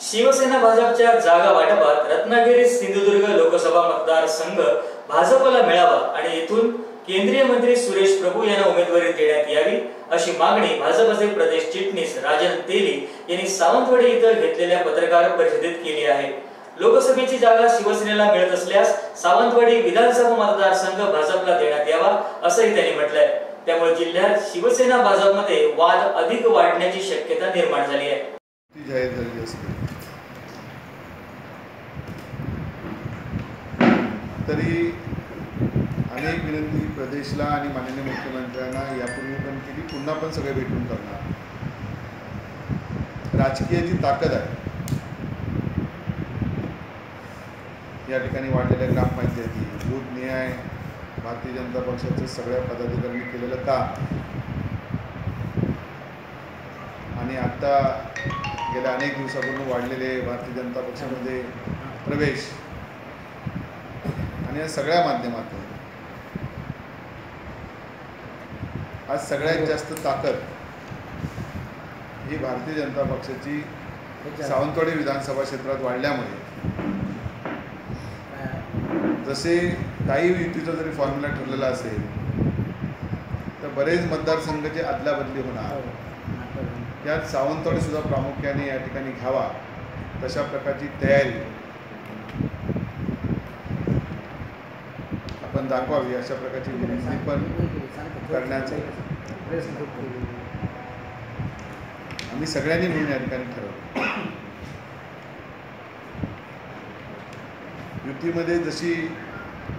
शिवसेना भाजपच्या जागा वाटपात रत्नागिरी सिंधुदुर्ग लोकसभा मतदारसंघ भाजपला मिळावा आणि येथून केंद्रीय मंत्री सुरेश प्रभू यांना उमेदवारी देण्यात यावी अशी मागणी भाजपचे प्रदेश चिटणीस राजन तेली यांनी सावंतवाडी इथं घेतलेल्या पत्रकार परिषदेत केली आहे. लोकसभेची जागा शिवसेनेला मिळत असल्यास सावंतवाडी विधानसभा मतदारसंघ भाजपला देण्यात यावा असंही त्यांनी म्हटलंय. त्यामुळे जिल्ह्यात शिवसेना भाजपमध्ये वाद अधिक वाढण्याची शक्यता निर्माण झाली आहे. ती जाहीर झालेली असते. तरी अनेक विनंती प्रदेशला आणि माननीय मुख्यमंत्र्यांना यापूर्वी पण केली पुन्हा पण सगळे भेटून करणार. राजकीयाची ताकद आहे या ठिकाणी वाढलेल्या ग्रामपंचायती बूथ न्याय भारतीय जनता पक्षाचे सगळ्या पदाधिकाऱ्यांनी केलेलं काम. आणि आता गेल्या अनेक दिवसापासून वाढलेले भारतीय जनता पक्षामध्ये प्रवेश आणि या सगळ्या माध्यमातून आज सगळ्यात जास्त ताकद ही भारतीय जनता पक्षाची सावंतवाडी विधानसभा क्षेत्रात वाढल्यामुळे. जसे काही युतीचा जरी फॉर्म्युला ठरलेला असेल तर बरेच मतदारसंघाची अदलाबदली होणार हो. यात सावंतवाडीसुद्धा प्रामुख्याने या ठिकाणी घ्यावा. तशा प्रकारची तयारी आपण दाखवावी अशा प्रकारची विनंती पण करण्याचं. आम्ही सगळ्यांनी मिळून या ठिकाणी ठरवलं. युतीमध्ये जशी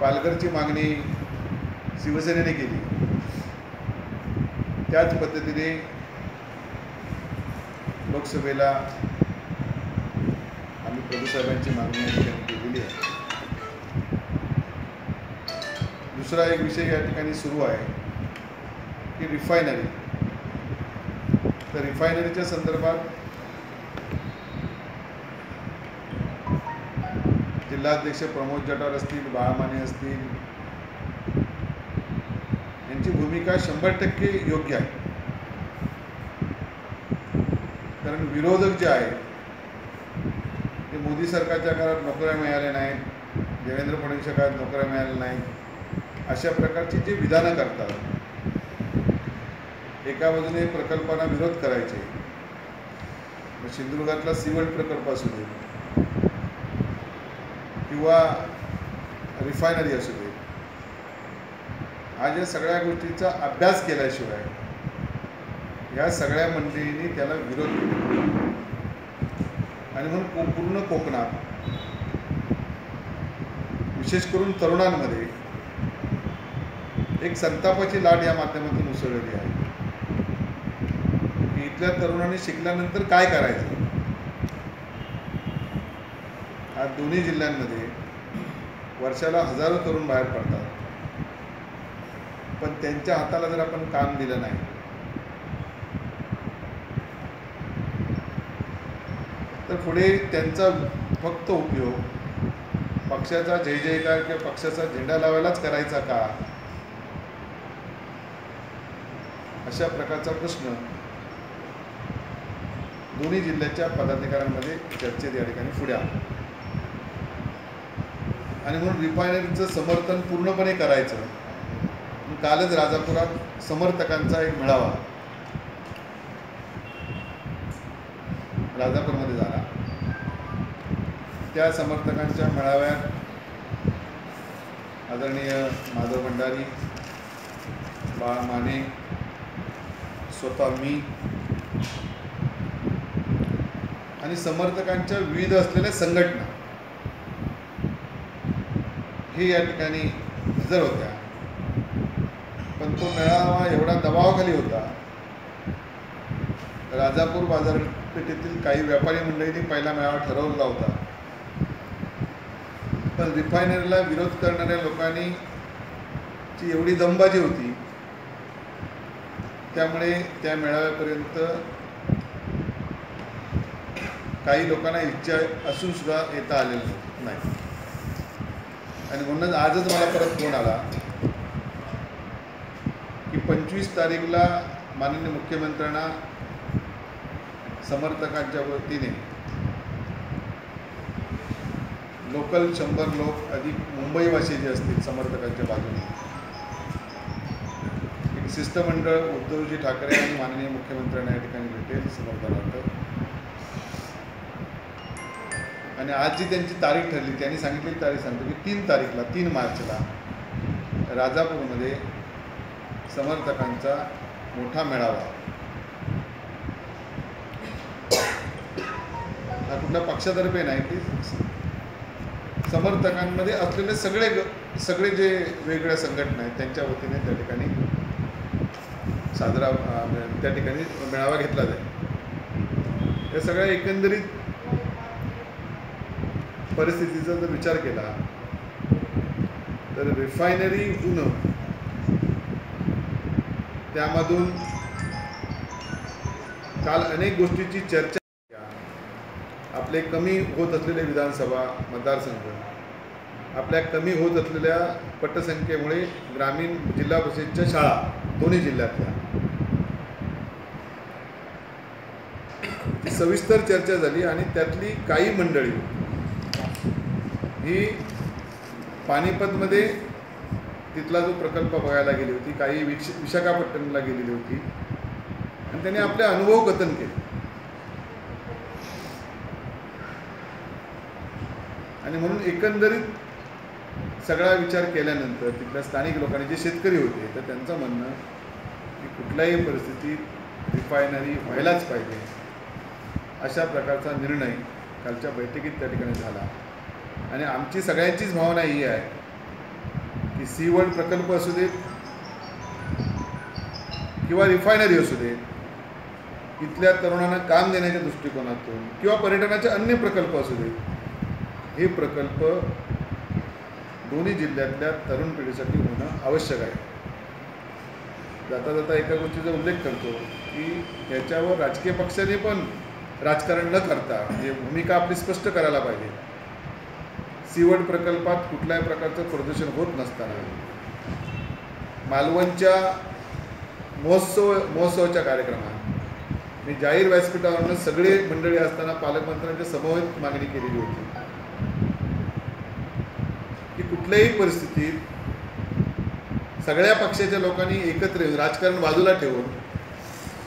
पालघरची मागणी शिवसेनेने केली त्याच पद्धतीने लोकसभेला आम्ही प्रभूसाहेबांची मागणी या ठिकाणी केलेली आहे. दुसरा एक विषय या ठिकाणी सुरू आहे की रिफायनरी तर रिफायनरीच्या संदर्भात जिल्हाध्यक्ष प्रमोद जटार असतील बाळामाने असतील यांची भूमिका शंभर टक्के योग्य आहे. कारण विरोधक जे आहेत ते मोदी सरकारच्या काळात नोकऱ्या मिळाल्या नाहीत देवेंद्र फडणवीसच्या काळात नोकऱ्या मिळाल्या नाहीत अशा प्रकारची जी विधानं करतात एका बाजूने प्रकल्पांना विरोध करायचे सिंधुदुर्गातला सिवल प्रकल्प असू दे किंवा रिफायनरी असू दे आज या सगळ्या गोष्टीचा अभ्यास केल्याशिवाय या सगळ्या मंडळींनी त्याला विरोध केला. आणि म्हणून को- पूर्ण कोकणात विशेष करून तरुणांमध्ये एक संतापाची लाट या माध्यमातून उसळलेली आहे. की इथल्या तरुणांनी शिकल्यानंतर काय करायचं? आज दोन्ही जिल्ह्यांमध्ये वर्षाला हजारो तरुण बाहेर पडतात. पण त्यांच्या हाताला जर आपण काम दिलं नाही तर पुढे त्यांचा फक्त उपयोग पक्षाचा जय जयकार किंवा पक्षाचा झेंडा लावायलाच करायचा का? अशा प्रकारचा प्रश्न दोन्ही जिल्ह्याच्या पदाधिकाऱ्यांमध्ये चर्चेत या ठिकाणी पुढे आला. आणि म्हणून रिफायनरीचं समर्थन पूर्णपणे करायचं. कालच राजापुरात समर्थकांचा एक मेळावा. राजापूरमध्ये झाला. त्या समर्थकांच्या मेळाव्यात आदरणीय माधव भंडारी बाळा माने स्वतः मी आणि समर्थकांच्या विविध असलेल्या संघटना हे या ठिकाणी हजर होत्या. पण तो मेळावा एवढा दबावाखाली होता. राजापूर बाजार बाजारपेठेतील काही व्यापारी मंडळींनी पहिला मेळावा ठरवला होता. पण रिफायनरीला विरोध करणाऱ्या लोकांनी ची एवढी दमबाजी होती. त्यामुळे त्या मेळाव्यापर्यंत काही लोकांना इच्छा असून सुद्धा येता आलेलं नाही. आणि म्हणूनच आजच मला परत फोन आला की पंचवीस तारीखला माननीय मुख्यमंत्र्यांना समर्थकांच्या वतीने. लोकल शंभर लोक अधिक मुंबईवासी जे असतील समर्थकांच्या बाजूने. एक शिष्टमंडळ उद्धवजी ठाकरे आणि माननीय मुख्यमंत्र्यांना या ठिकाणी भेटेल समर्थनार्थ. आणि आज जी त्यांची तारीख ठरली त्यांनी सांगितलेली तारीख सांगतो की तीन तारीखला तीन मार्चला राजापूरमध्ये समर्थकांचा मोठा मेळावा. हा पक्षातर्फे नाही ती समर्थकांमध्ये असलेले सगळे सगळे जे वेगवेगळ्या संघटना आहेत त्यांच्या वतीने त्या ठिकाणी साजरा त्या ठिकाणी मेळावा घेतला जाईल. या सगळ्या एकंदरीत परिस्थितीचा जर विचार केला तर रिफायनरी होणं त्यामधून काल अनेक गोष्टीची चर्चा आपले कमी होत असलेले विधानसभा मतदारसंघ आपल्या कमी होत असलेल्या पटसंख्येमुळे ग्रामीण जिल्हा परिषदच्या शाळा दोन्ही जिल्ह्यातल्या. सविस्तर चर्चा झाली आणि त्यातली काही मंडळी ही पानिपतमध्ये तिथला जो प्रकल्प बघायला गेली होती काही विश विशाखापट्टणला गेलेली होती. आणि त्यांनी आपले अनुभव कथन केले. आणि म्हणून एकंदरीत सगळा विचार केल्यानंतर तिथल्या स्थानिक लोकांनी जे शेतकरी होते तर त्यांचं म्हणणं की कुठल्याही परिस्थितीत रिफायनरी व्हायलाच पाहिजे. अशा प्रकारचा निर्णय कालच्या बैठकीत त्या ठिकाणी झाला. आणि आमची सगळ्यांचीच भावना ही आहे की सी वर्ल्ड प्रकल्प असू देत किंवा रिफायनरी असू देत इथल्या तरुणांना काम देण्याच्या दृष्टिकोनातून किंवा पर्यटनाचे अन्य प्रकल्प असू देत हे प्रकल्प दोन्ही जिल्ह्यातल्या तरुण पिढीसाठी होणं आवश्यक आहे. जाता जाता एका गोष्टीचा उल्लेख करतो की याच्यावर राजकीय पक्षाने पण राजकारण न करता म्हणजे भूमिका आपली स्पष्ट करायला पाहिजे. सीवड प्रकल्पात कुठल्याही प्रकारचं प्रदूषण होत नसताना मालवणच्या महोत्सव महोत्सवाच्या कार्यक्रमात मी जाहीर व्यासपीठावरनं सगळे मंडळी असताना पालकमंत्र्यांच्या समवेत मागणी केलेली होती. कुठल्याही परिस्थितीत सगळ्या पक्षाच्या लोकांनी एकत्र येऊन राजकारण बाजूला ठेवून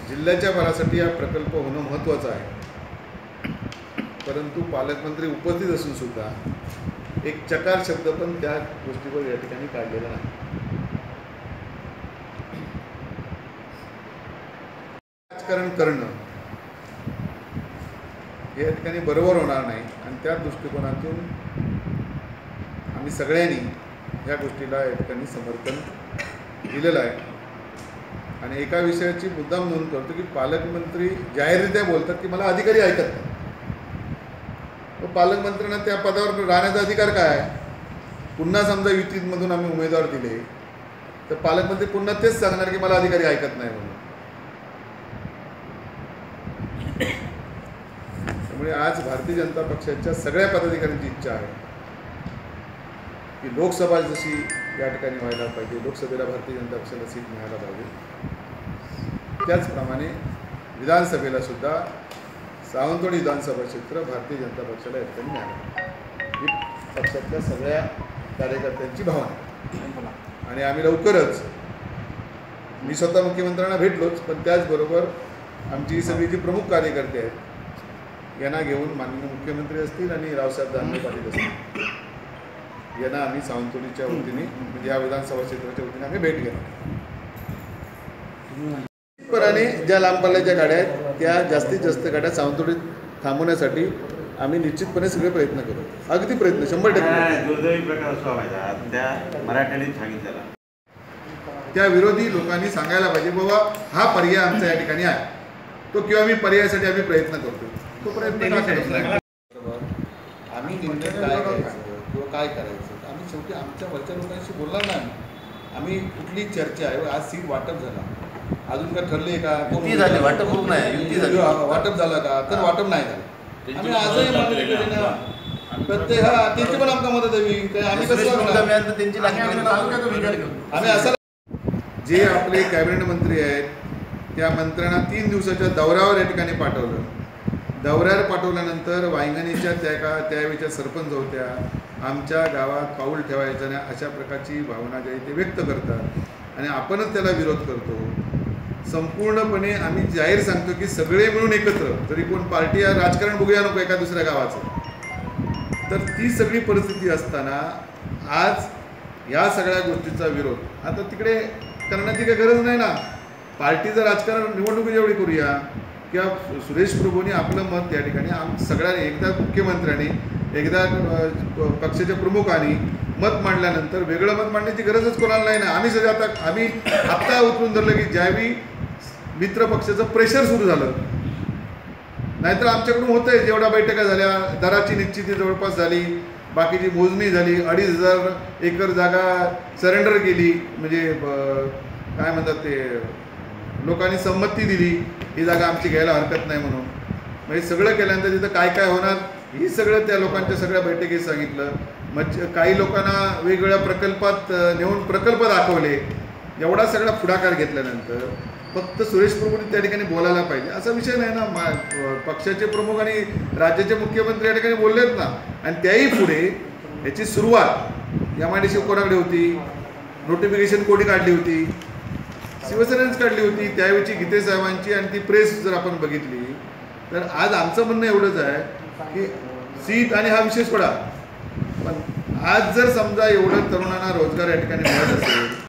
जिल्ह्याच्या भरासाठी हा प्रकल्प होणं महत्त्वाचं आहे. परंतु पालकमंत्री उपस्थित असून सुद्धा एक चकार शब्द पण त्या गोष्टीवर या ठिकाणी काढलेला नाही. राजकारण करणं या ठिकाणी बरोबर होणार नाही आणि त्या दृष्टिकोनातून आम्ही सगळ्यांनी या गोष्टीला या ठिकाणी समर्थन दिलेलं आहे. आणि एका विषयाची मुद्दाम नोंद करतो की पालकमंत्री जाहीररित्या बोलतात की मला अधिकारी ऐकत नाही. मग पालकमंत्र्यांना त्या पदावर राहण्याचा अधिकार काय आहे? पुन्हा समजा युतीमधून आम्ही उमेदवार दिले तर पालकमंत्री पुन्हा तेच सांगणार की मला अधिकारी ऐकत नाही म्हणून. त्यामुळे आज भारतीय जनता पक्षाच्या सगळ्या पदाधिकाऱ्यांची इच्छा आहे. की लोकसभा जशी या ठिकाणी व्हायला पाहिजे लोकसभेला भारतीय जनता पक्षाला सीट मिळायला पाहिजे. त्याचप्रमाणे विधानसभेला सुद्धा सावंतवाडी विधानसभा क्षेत्र भारतीय जनता पक्षाला या ठिकाणी मिळालं. ही पक्षातल्या सगळ्या कार्यकर्त्यांची भावना आणि आम्ही लवकरच मी स्वतः मुख्यमंत्र्यांना भेटलोच पण त्याचबरोबर आमची ही सगळी जी प्रमुख कार्यकर्ते आहेत यांना घेऊन माननीय मुख्यमंत्री असतील आणि रावसाहेब दानवे पाटील असतील. यांना आम्ही सावंतवाडीच्या वतीने म्हणजे या विधानसभा क्षेत्राच्या वतीने आम्ही भेट घेणार. पराने ज्या लांब पल्ल्याच्या गाड्या आहेत त्या जास्तीत जास्त गाड्या सावंतवाडीत थांबवण्यासाठी आम्ही निश्चितपणे सगळे प्रयत्न करू. अगदी प्रयत्न शंभर टक्के. दुर्दैवी प्रकार असो व्हायचा. त्या मराठ्यांनी सांगितलेला. त्या विरोधी लोकांनी सांगायला पाहिजे बाबा हा पर्याय आमचा या ठिकाणी आहे. तो किंवा मी पर्यायासाठी आम्ही प्रयत्न करतो. तो प्रयत्न? आम्ही काय करायचं? आम्ही शेवटी आमच्या वरच्या लोकांशी बोलणार नाही आम्ही. कुठली चर्चा आहे? आज सीट वाटप झाला. अजून काय ठरले का? झाली, वाटप होत नाही, युती झाली. वाटप झालं का? तर वाटप नाही झालं. आम्ही आजही ना. प्रत्येक हा त्यांची पण आमका मदत हवी तर आम्ही कसं तर आम्ही असं जे आपले कॅबिनेट मंत्री आहेत त्या मंत्र्यांना तीन दिवसाच्या दौऱ्यावर या ठिकाणी पाठवलं. दौऱ्यावर पाठवल्यानंतर वांगणीच्या त्या का त्यावेळेच्या सरपंच होत्या आमच्या गावात पाऊल ठेवायचं नाही अशा प्रकारची भावना जी आहे ते व्यक्त करतात. आणि आपणच त्याला विरोध करतो. संपूर्णपणे आम्ही जाहीर सांगतो की सगळे मिळून एकत्र तरी कोण पार्टी राजकारण बघूया नको एका दुसऱ्या गावाचं. तर ती सगळी परिस्थिती असताना आज या सगळ्या गोष्टीचा विरोध. आता तिकडे करण्याची काही गरज नाही ना. पार्टीचं राजकारण निवडणुकी जेवढी करूया. किंवा सुरेश प्रभूंनी आपलं मत त्या ठिकाणी आम सगळ्या एकदा मुख्यमंत्र्यांनी एकदा पक्षाच्या प्रमुखांनी मत मांडल्यानंतर वेगळं मत मांडण्याची गरजच कोणाला नाही ना. आम्ही सगळं आता आम्ही आत्ता उतरून धरलं की ज्यावेळी मित्र पक्षाचं प्रेशर सुरू झालं. नाहीतर आमच्याकडून होतंय जेवढ्या बैठका झाल्या दराची निश्चिती जवळपास झाली बाकीची मोजणी झाली अडीच हजार एकर जागा सरेंडर केली म्हणजे काय म्हणतात ते लोकांनी संमती दिली ही जागा आमची घ्यायला हरकत नाही म्हणून. म्हणजे सगळं केल्यानंतर तिथं काय काय होणार ही सगळं त्या लोकांच्या सगळ्या बैठकीत सांगितलं. मग काही लोकांना वेगवेगळ्या प्रकल्पात नेऊन प्रकल्प दाखवले. एवढा सगळा पुढाकार घेतल्यानंतर फक्त सुरेश प्रभूंनी त्या ठिकाणी बोलायला पाहिजे. असा विषय नाही ना. मा पक्षाचे प्रमुख आणि राज्याचे मुख्यमंत्री या ठिकाणी बोललेत ना. आणि त्याही पुढे याची सुरुवात एम आय डी सी कोणाकडे होती? नोटिफिकेशन कोणी काढली होती? शिवसेनेच काढली होती. त्यावेळीची गीते साहेबांची आणि ती प्रेस जर आपण बघितली तर आज आमचं म्हणणं एवढंच आहे की सीट आणि हा विशेष सोडा. पण आज जर समजा एवढं तरुणांना रोजगार या ठिकाणी मिळत असेल